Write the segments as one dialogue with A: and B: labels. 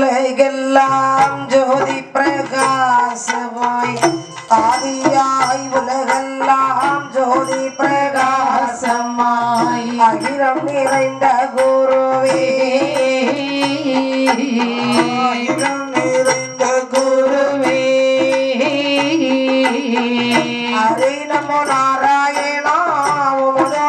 A: உலகெல்லாம் ஜோதி பிரகாசமாய் ஆதியாய் உலகெல்லாம் ஜோதி பிரகாசமாய் அகிரம் நிறைந்த குருவே.
B: அகிரம் நிறைந்த குருவே.
A: ஹரி நமோ நாராயணா உமதோ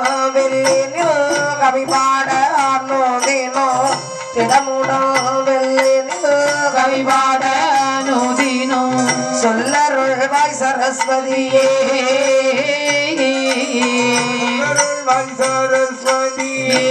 A: கவி பாட அனுதினோ திடமுடோ வெள்ளினோ கவி பாட அனுதினோ. சொல்லருள்வாய் சரஸ்வதியே.
B: சரஸ்வதியே.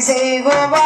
A: say goodbye.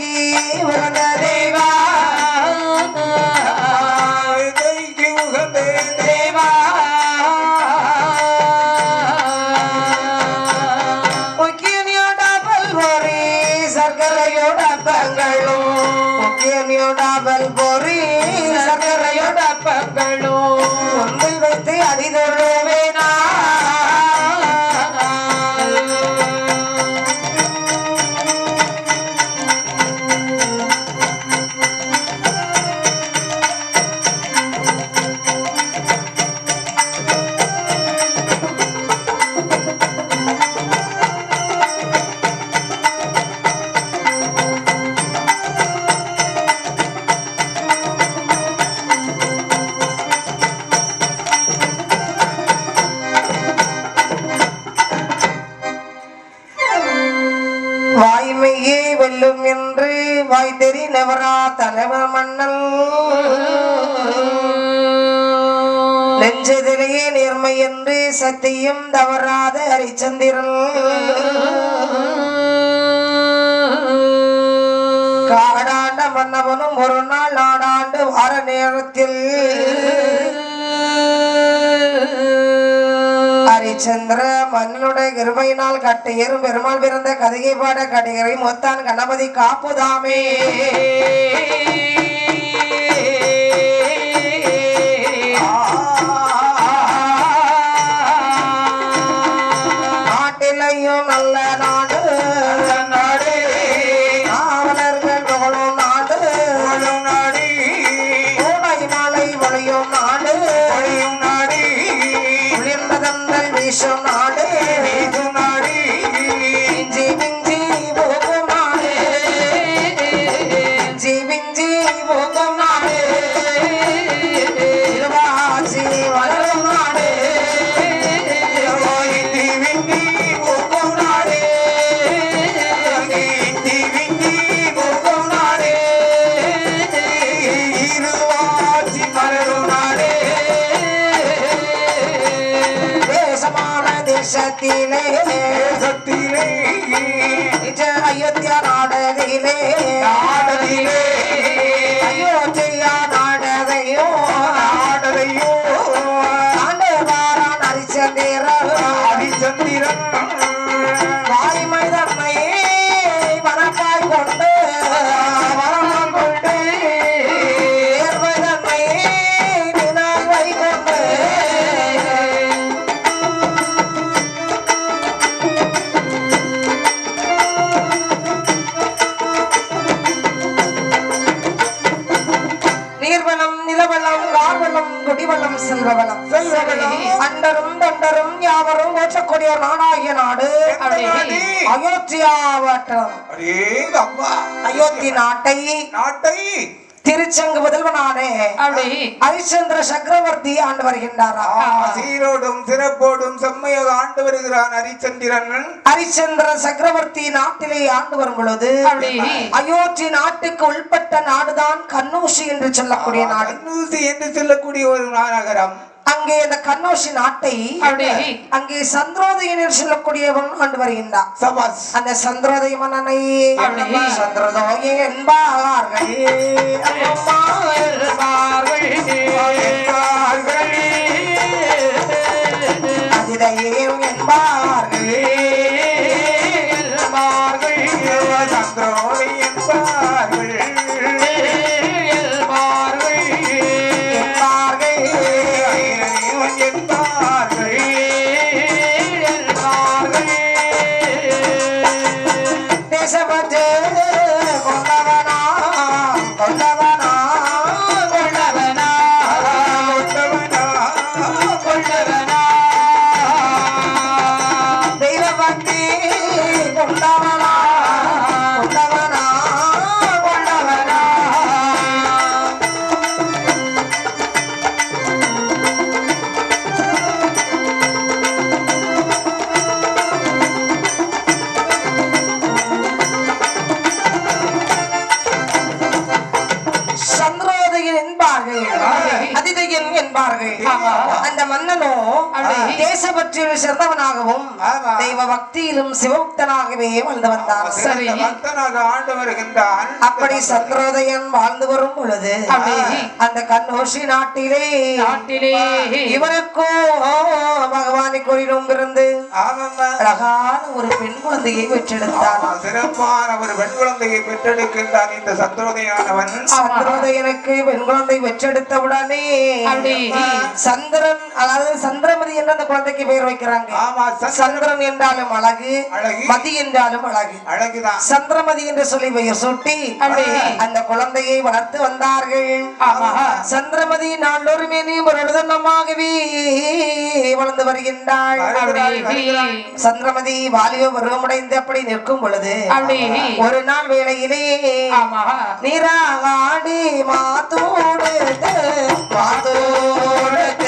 A: के தலைவ மன்னன். நெஞ்சதிலேயே நேர்மை என்று தவறாத ஹரிச்சந்திரன். காடாண்ட மன்னவனும் ஒரு நாள் நாடாண்டு வார நேரத்தில் சந்திர மன்னனுடைய கிருபையினால் கட்டையரும் பெருமாள் பிறந்த கதிகை பாட கடிகரை மொத்தான் கணபதி காப்புதாமே. தேசத்திலே
B: தேசத்திலே
A: நிஜ அயோத்தியா நாடகிலே
B: நாடதிலே
A: அண்டரும் தொண்டரும் யாவரும் ஓற்றக்கூடிய ஒரு நாடாகிய நாடு?
B: அம்மா
A: அயோத்தி நாட்டை.
B: நாட்டை.
A: திருச்செங்கு முதல்வனானே ஹரிச்சந்திர சக்கரவர்த்தி ஆண்டு வருகின்றாராம்
B: ஆ, சீரோடும் சிறப்போடும் செம்மையாக ஆண்டு வருகிறான் ஹரிச்சந்திரன்.
A: ஹரிச்சந்திர சக்கரவர்த்தி நாட்டிலே ஆண்டு வரும் பொழுது அயோத்தி நாட்டுக்கு உள்பட்ட நாடுதான் கண்ணூசி என்று சொல்லக்கூடிய நாடு.
B: கண்ணூசி என்று சொல்லக்கூடிய ஒரு நகரம்
A: அங்கே அந்த கண்ணூசி நாட்டை அங்கே சந்திரோதயன் என்று சொல்லக்கூடியவன் ஆண்டு வருகின்றான்.
B: சபாஸ்
A: அந்த சந்திரோதய மன்னனை. சந்திரோதய என்பார்கள். அதிதயம் என்பார்கள்.
B: என்பார்கள்.
A: என்பார்கள்.
B: என்பார்கள்
A: அதிதயன் என்பார்கள்.
B: ஆமா.
A: அந்த மன்னனோ சிறந்தவனாகவும். தெய்வ பக்தியிலும் சிவபக்தனாகவே வாழ்ந்து வந்தான்
C: சரி.
B: சிறந்த பக்தனாக ஆண்டு வருகின்றான்.
A: அப்படி சந்திரோதயன் வாழ்ந்து வரும் பொழுது. அந்த கண்ணோஷி நாட்டிலே
C: நாட்டிலே.
A: இவனுக்கோ பகவானை கோயிலும் இருந்து
B: ஆமாம்மா.
A: அழகான ஒரு பெண் குழந்தையை பெற்றெடுத்தான்.
B: சிறப்பான ஒரு பெண் குழந்தையை பெற்றெடுக்கின்றான் இந்த சந்திரோதயானவன்
A: சந்திரோதயனுக்கு பெண் குழந்தை பெற்றெடுத்தவுடனே. சந்திரன் அதாவது சந்திரமதி என்று அந்த குழந்தைக்கு பெயர் வைக்கிறாங்க
B: ஆமா சந்திர
A: சந்திரன் என்றாலும் அழகு
B: அழகு.
A: மதி என்றாலும் அழகு
B: அழகுதான்
A: சந்திரமதி என்று சொல்லி பெயர் சூட்டி. அந்த குழந்தையை வளர்த்து வந்தார்கள்
C: ஆமா.
A: சந்திரமதி நாளொருமே நீ மருதனமாகவே வளர்ந்து வருகின்றாள். சந்திரமதி வாலிப பருவமடைந்து அப்படி நிற்கும் பொழுது ஒரு நாள் வேளையிலே நீராகாடி மாத்தோடு மாத்தோடு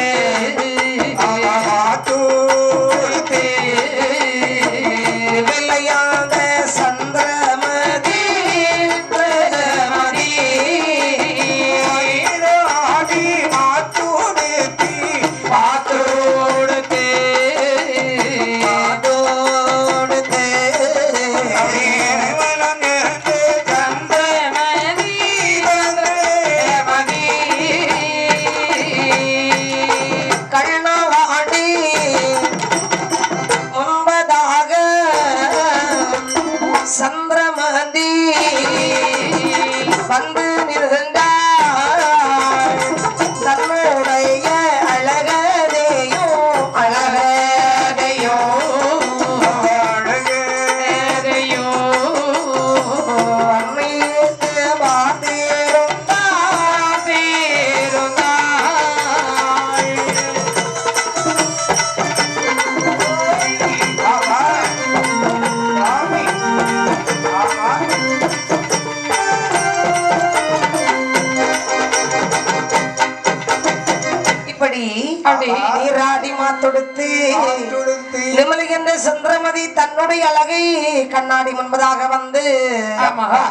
A: சந்திரமதி தன்னுடைய அழகை கண்ணாடி முன்பதாக வந்து.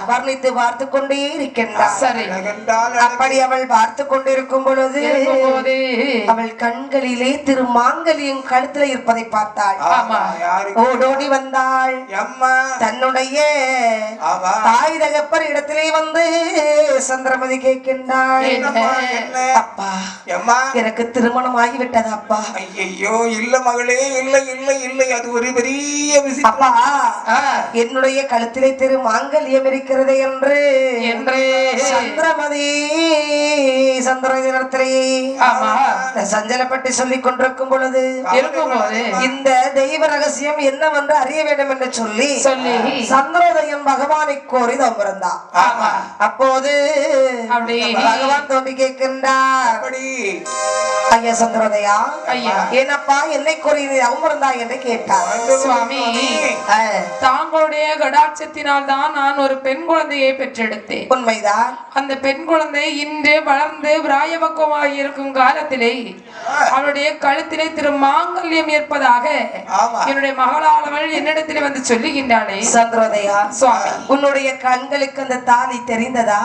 A: வர்ணித்து பார்த்து கொண்டே இருக்கின்றார் அப்படி அவள் பார்த்து கொண்டிருக்கும் பொழுது அவள் கண்களிலே திரு மாங்கலியும் கழுத்துல இருப்பதை பார்த்தாள். ஓடோடி வந்தாள். தன்னுடைய தாய் தகப்பர் இடத்திலே வந்து சந்திரமதி கேட்கின்றாள். அப்பா
B: எம்மா.
A: எனக்கு திருமணம் ஆகிவிட்டது அப்பா.
B: ஐயையோ இல்ல மகளே இல்லை இல்லை இல்லை. அது ஒரு பெரிய விஷயம்
A: அப்பா என்னுடைய கழுத்திலே திரு மாங்கல்யம் இருக்கிறது என்று.
C: என்று.
A: சந்திரமதி சந்திரத்திலே
C: ஆமா.
A: சஞ்சலப்பட்டு சொல்லிக் கொண்டிருக்கும் பொழுது இந்த தெய்வ ரகசியம் என்னவென்று அறிய வேண்டும் என்று சொல்லி
C: சொல்லி.
A: சந்திரோதயம் பகவானை கோரி
C: ஆமா.
A: அப்போது பகவான் தோண்டி கேட்கின்றார்.
B: அப்படி.
A: ஐயா சந்திரோதயா
C: ஐயா.
A: என்னப்பா என்னை கோரி அமர்ந்தா என்று கேட்டார்.
C: சுவாமி. தாங்களுடைய கடாட்சத்தினால் தான் நான் ஒரு பெண் குழந்தையை பெற்றெடுத்தேன்
A: உண்மைதான்
C: அந்த பெண் குழந்தை இன்று வளர்ந்து பிராயபக்குவமாக இருக்கும் காலத்திலே அவளுடைய கழுத்திலே திரு மாங்கல்யம் ஏற்பதாக. என்னுடைய மகளாளவள் என்னிடத்திலே வந்து சொல்லுகின்றாளே
A: சந்திரோதயா
C: சுவாமி
A: உன்னுடைய கண்களுக்கு அந்த தாலி தெரிந்ததா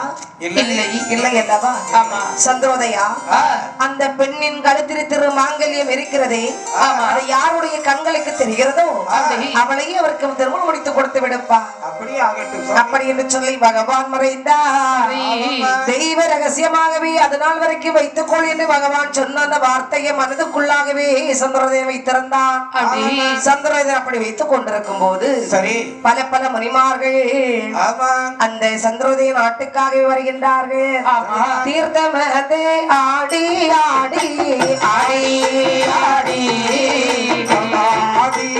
B: இல்லை
C: இல்லை
A: அல்லவா
C: ஆமா.
A: சந்திரோதயா. அந்த பெண்ணின் கழுத்தில் திரு மாங்கல்யம் இருக்கிறதே. அது யாருடைய கண்களுக்கு தெரிகிறதோ
C: அப்படி.
A: அவளையே அவருக்கு திருமணம் முடித்து கொடுத்து விடுப்பா.
B: அப்படி ஆகட்டும்.
A: அப்படி என்று சொல்லி பகவான் மறைந்தார். தெய்வ ரகசியமாகவே அது நாள் வரைக்கும் வைத்துக்கொள் என்று பகவான் சொன்ன அந்த வார்த்தையை மனதுக்குள்ளாகவே சந்திரோதயம் வைத்திருந்தான். சந்திரோதயம் அப்படி வைத்துக் கொண்டிருக்கும் போது
B: சரி.
A: பல பல மணிமார்கள் அந்த சந்திரோதய நாட்டுக்காக வருகின்றார்கள். தீர்த்தமதே ஆடி ஆடி ஆடி. ஆடி
B: ஆடி.